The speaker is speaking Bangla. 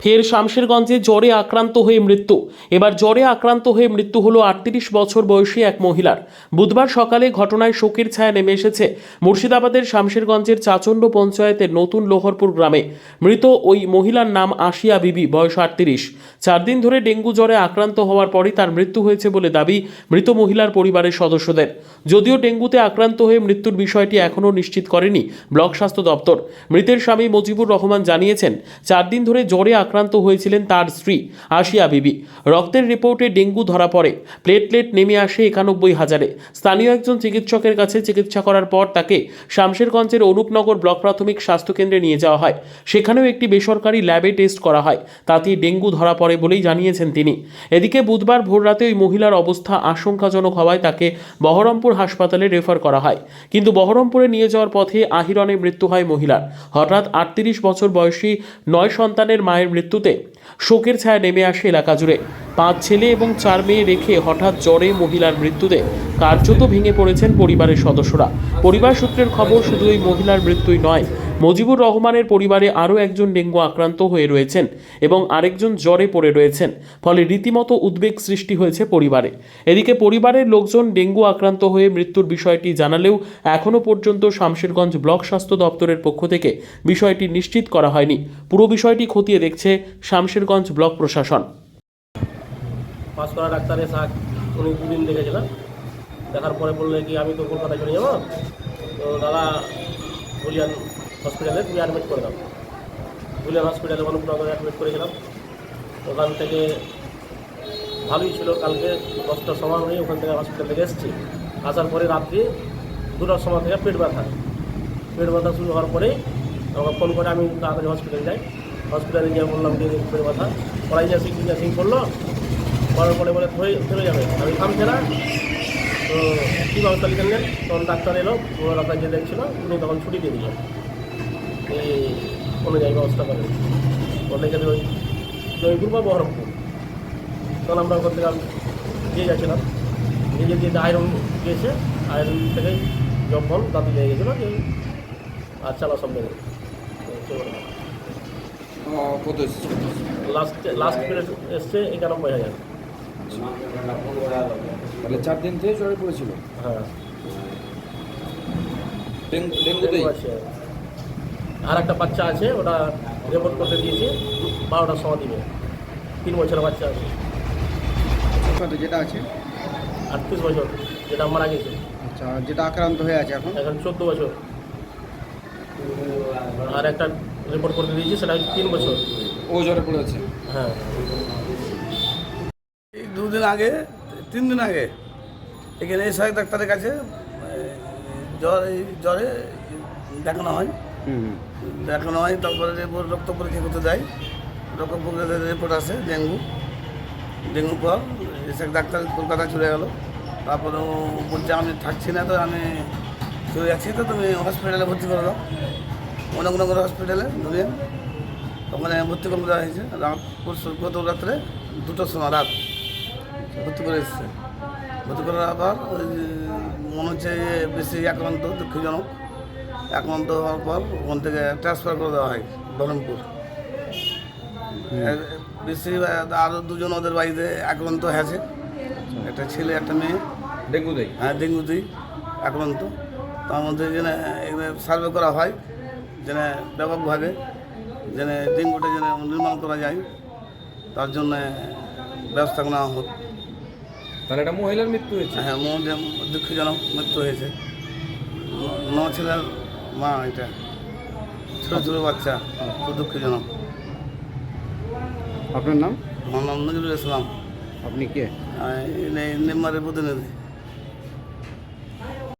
ফের শামশেরগঞ্জে জ্বরে আক্রান্ত হয়ে মৃত্যু। এবার জ্বরে আক্রান্ত হয়ে মৃত্যু হলো আটত্রিশ বছর বয়সী এক মহিলার। বুধবার সকালে ঘটনায় শোকের ছায়া নেমে এসেছে মুর্শিদাবাদের শামশেরগঞ্জের চাচণ্ড পঞ্চায়েতের নতুন লোহরপুর গ্রামে। মৃত ওই মহিলার নাম আশিয়া বিবি, বয়স আটত্রিশ। চার দিন ধরে ডেঙ্গু জ্বরে আক্রান্ত হওয়ার পরই তার মৃত্যু হয়েছে বলে দাবি মৃত মহিলার পরিবারের সদস্যদের। যদিও ডেঙ্গুতে আক্রান্ত হয়ে মৃত্যুর বিষয়টি এখনও নিশ্চিত করেনি ব্লক স্বাস্থ্য দপ্তর। মৃতের স্বামী মুজিবুর রহমান জানিয়েছেন, চার দিন ধরে জ্বরে আক্রান্ত হয়েছিলেন তার স্ত্রী আশিয়া বিবি। রক্তের রিপোর্টে ডেঙ্গু ধরা পড়ে। প্লেটলেট নেমে আসে একানব্বই হাজারে। স্থানীয় একজন চিকিৎসকের কাছে চিকিৎসা করার পর তাকে শামশেরগঞ্জের অনুপনগর ব্লক প্রাথমিক স্বাস্থ্যকেন্দ্রে নিয়ে যাওয়া হয়। সেখানেও একটি বেসরকারি ল্যাবে টেস্ট করা হয়। তাতেই ডেঙ্গু ধরা পড়ে বলেই জানিয়েছেন তিনি। এদিকে বুধবার ভোররাতে ওই মহিলার অবস্থা আশঙ্কাজনক হওয়ায় তাকে বহরমপুর হাসপাতালে রেফার করা হয়। কিন্তু বহরমপুরে নিয়ে যাওয়ার পথে আহিরনে মৃত্যু হয় মহিলার। হঠাৎ আটত্রিশ বছর বয়সী নয় সন্তানের মায়ের মৃত্যুতে। শোকের ছায়া নেমে আসে এলাকা জুড়ে। পাঁচ ছেলে এবং চার মেয়ে রেখে হঠাৎ জ্বরে মহিলার মৃত্যুতে কার্যত ভেঙে পড়েছেন পরিবারের সদস্যরা। পরিবার সূত্রের খবর, শুধু ওই মহিলার মৃত্যুই নয়, মজিবুর রহমানের পরিবারে আরও একজন ডেঙ্গু আক্রান্ত হয়ে রয়েছেন এবং আরেকজন জ্বরে পড়ে রয়েছেন। ফলে রীতিমতো উদ্বেগ সৃষ্টি হয়েছে পরিবারে। এদিকে পরিবারের লোকজন ডেঙ্গু আক্রান্ত হয়ে মৃত্যুর বিষয়টি জানালেও এখনও পর্যন্ত শামশেরগঞ্জ ব্লক স্বাস্থ্য দপ্তরের পক্ষ থেকে বিষয়টি নিশ্চিত করা হয়নি। পুরো বিষয়টি খতিয়ে দেখছে শামশেরগঞ্জ ব্লক প্রশাসন। পাস করা ডাক্তার এসে উনি দুদিন দেখেছিলেন দেখার পরে বললে কি, আমি তো কলকাতায় চলে যাব? তো দাদা বুলিয়ান হসপিটালে তুমি অ্যাডমিট করে দাও। বুলিয়ান হসপিটালে অনুপ্রনগরে অ্যাডমিট করেছিলাম ওখান থেকে ভালোই ছিল, কালকে দশটার সময় আমি ওখান থেকে হসপিটাল থেকে এসেছি। আসার পরে রাত্রি দুটার সময় থেকে পেট ব্যথা। পেট ব্যথা শুরু হওয়ার পরেই আমাকে ফোন করে আমি তাড়াতাড়ি হসপিটালে যাই। হসপিটালে গিয়ে বললাম যে পেট ব্যথা? পড়াই কি যাচ্ছি করল। করার পরে বলে থেমে যাবে। আমি, থামছে না। কী ব্যবস্থা লিখে নেন? তখন ডাক্তার এলো ডাক্তার যে দেখছিল উনি তখন ছুটি দিয়ে দিলেন। এই অনুযায়ী ব্যবস্থা করেন। বলে গেলে ওই জয়পুর বা বহরমপুর? তখন আমরা ওখান থেকে দিয়ে যাচ্ছিলাম নিজে দিয়ে আয়রন গিয়েছে আয়রন থেকে যখন দাঁতি লেগে গেছিল যে আর চালা সব লেগে কত লাস্ট লাস্ট পিরিয়ড এসছে একানব্বই হাজার। তাহলে চার দিন থেকে জ্বরে পড়েছিল হ্যাঁ। ডেঙ্গু ডেঙ্গুতেই। আর একটা বাচ্চা আছে ওটা রিপোর্ট করতে দিয়েছি বারোটার সময় দিবে। তিন বছরের বাচ্চা আছে। কত যেটা আছে? আটত্রিশ বছর যেটা মারা গেছে। আচ্ছা যেটা আক্রান্ত হয়ে আছে এখন? এখন চোদ্দ বছর। আর একটা রিপোর্ট করতে দিয়েছি সেটা তিন বছর। ও জ্বরে পড়েছে হ্যাঁ। এই দুদিন আগে তিন দিন আগে। এখানে এই সাহেব ডাক্তারের কাছে জ্বর এই জ্বরে দেখানো হয়। দেখানো হয় তারপরে রিপোর্ট রক্ত পরীক্ষা করতে দেয় রক্ত পরীক্ষাতে রিপোর্ট আসে ডেঙ্গু। ডেঙ্গু পর এসে ডাক্তার কলকাতা চলে গেল। তারপরে ও বলছে আমি থাকছি না তো আমি চলে যাচ্ছি তো তুমি হসপিটালে ভর্তি করে দাও অনেক অনেকনগর হসপিটালে ধরে ওখানে ভর্তি করে দেওয়া হয়েছে। রাত গত রাত্রে দুটোর সময় রাত। ভর্তি করে এসছে। ভর্তি করার আবার ওই মনে হচ্ছে যে বেশি আক্রান্ত দুঃখজনক। আক্রান্ত হওয়ার পর ওখান থেকে ট্রান্সফার করে দেওয়া হয় বহরমপুর বেশি আরও দুজন ওদের বাড়িতে আক্রান্ত হয়েছে। একটা ছেলে একটা মেয়ে। ডেঙ্গু ডেঙ্গুতেই? হ্যাঁ ডেঙ্গু ডেঙ্গুতেই আক্রান্ত। তার মধ্যে যেন এখানে সার্ভে করা হয় যেন ব্যাপকভাবে যেন ডেঙ্গুটা যেন নির্মাণ করা যায় তার জন্য ব্যবস্থা নেওয়া হোক। তাহলে একটা মহিলার মৃত্যু হয়েছে? হ্যাঁ মহিলার দুঃখজনক মৃত্যু হয়েছে। ন ছেলের মা এটা। ছোটো ছোটো বাচ্চা খুব দুঃখজনক। আপনার নাম? আমার নাম নজরুল ইসলাম। আপনি কে? নেমারের প্রতিনিধি।